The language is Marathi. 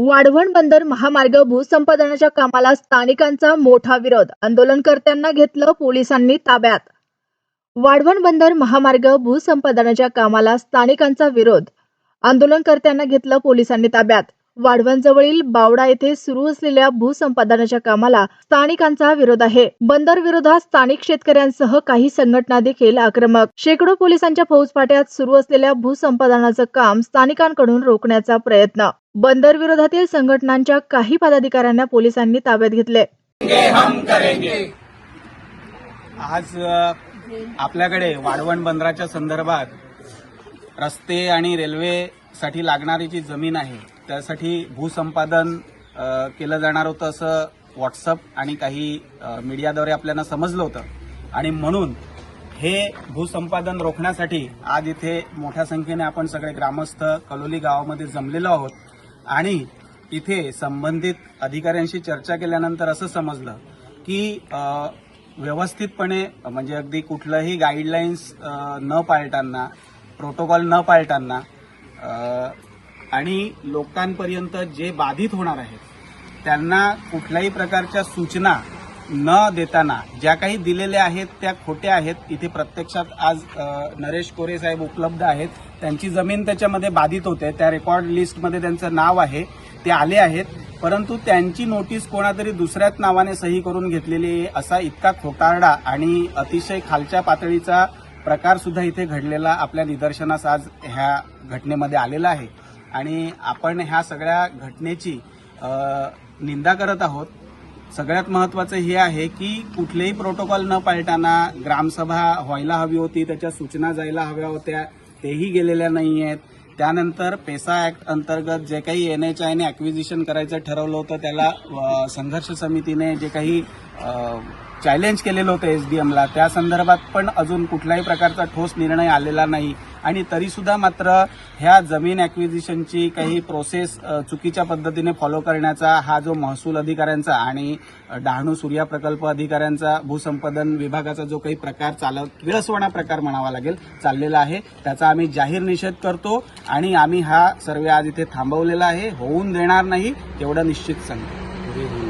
वाढवण बंदर महामार्ग भूसंपादनाच्या कामाला स्थानिकांचा मोठा विरोध. आंदोलनकर्त्यांना घेतलं पोलिसांनी ताब्यात. वाढवण बंदर महामार्ग भूसंपादनाच्या कामाला स्थानिकांचा विरोध. आंदोलनकर्त्यांना घेतलं पोलिसांनी ताब्यात. वाढवणजवळील बावडा येथे सुरू असलेल्या भूसंपादनाच्या कामाला स्थानिकांचा विरोध आहे. बंदर विरोधात स्थानिक शेतकऱ्यांसह काही संघटना देखील आक्रमक. शेकडो पोलिसांच्या फौजफाट्यात सुरू असलेल्या भूसंपादनाचं काम स्थानिकांकडून रोखण्याचा प्रयत्न. बंदर विरोधातील संघटनांच्या काही पदाधिकाऱ्यांना पोलिसांनी ताब्यात घेतले. आज आपल्याकडे वाढवण बंदराच्या संदर्भात रस्ते आणि रेल्वेसाठी लागणारी जी जमीन आहे त्यासाठी भूसंपादन केलं जाणार होतं असं व्हॉट्सअप आणि काही मीडियाद्वारे आपल्याला समजलं होतं. आणि म्हणून हे भूसंपादन रोखण्यासाठी आज इथे मोठ्या संख्येने आपण सगळे ग्रामस्थ कलोली गावामध्ये जमलेलो आहोत. आणि इथे संबंधित अधिकाऱ्यांशी चर्चा केल्यानंतर असं समजलं की व्यवस्थितपणे म्हणजे अगदी कुठलंही गाईडलाईन्स न पाळताना प्रोटोकॉल न पाळताना आणि लोकांपर्यंत जे बाधित होणार आहेत त्यांना कुठल्याही प्रकारच्या सूचना न देताना ज्या काही दिलेल्या आहेत त्या खोट्या आहेत इथे प्रत्यक्षात आज नरेश कोरे साहेब उपलब्ध आहेत. त्यांची जमीन त्याच्यामध्ये बाधित होते. त्या रेकॉर्ड लिस्टमध्ये त्यांचं नाव आहे. ते आले आहेत. परंतु त्यांची नोटीस कोणातरी दुसऱ्याच नावाने सही करून घेतलेली आहे असा इतका खोटारडा आणि अतिशय खालच्या पातळीचा प्रकार सुद्धा इथे घडलेला आपल्या निदर्शनास आज ह्या घटनेमध्ये आलेला आहे. आणि आपण ह्या सगळ्या घटनेची निंदा करत आहोत. सगळ्यात महत्वाचं हे आहे की कुठलेही प्रोटोकॉल न पाळताना ग्रामसभा व्हायला हवी होती त्याच्या सूचना जायला हव्या होत्या तेही गेलेल्या नाही आहेत. त्यानंतर पेसा ऍक्ट अंतर्गत जे काही एन एच आयने अक्विजिशन करायचं ठरवलं होतं त्याला संघर्ष समितीने जे काही चॅलेंज केलेलं होतं एस डी एमला त्या संदर्भात पण अजून कुठल्याही प्रकारचा ठोस निर्णय आलेला नाही. आणि तरीसुद्धा मात्र ह्या जमीन ॲक्विजिशनची काही प्रोसेस चुकीच्या पद्धतीने फॉलो करण्याचा हा जो महसूल अधिकाऱ्यांचा आणि डहाणू सूर्या प्रकल्प अधिकाऱ्यांचा भूसंपादन विभागाचा जो काही प्रकार चाल विळसवाणा प्रकार म्हणावा लागेल चाललेला आहे. त्याचा आम्ही जाहीर निषेध करतो आणि आम्ही हा सर्वे आज इथे थांबवलेला आहे. होऊन देणार नाही एवढं निश्चित सांगतो.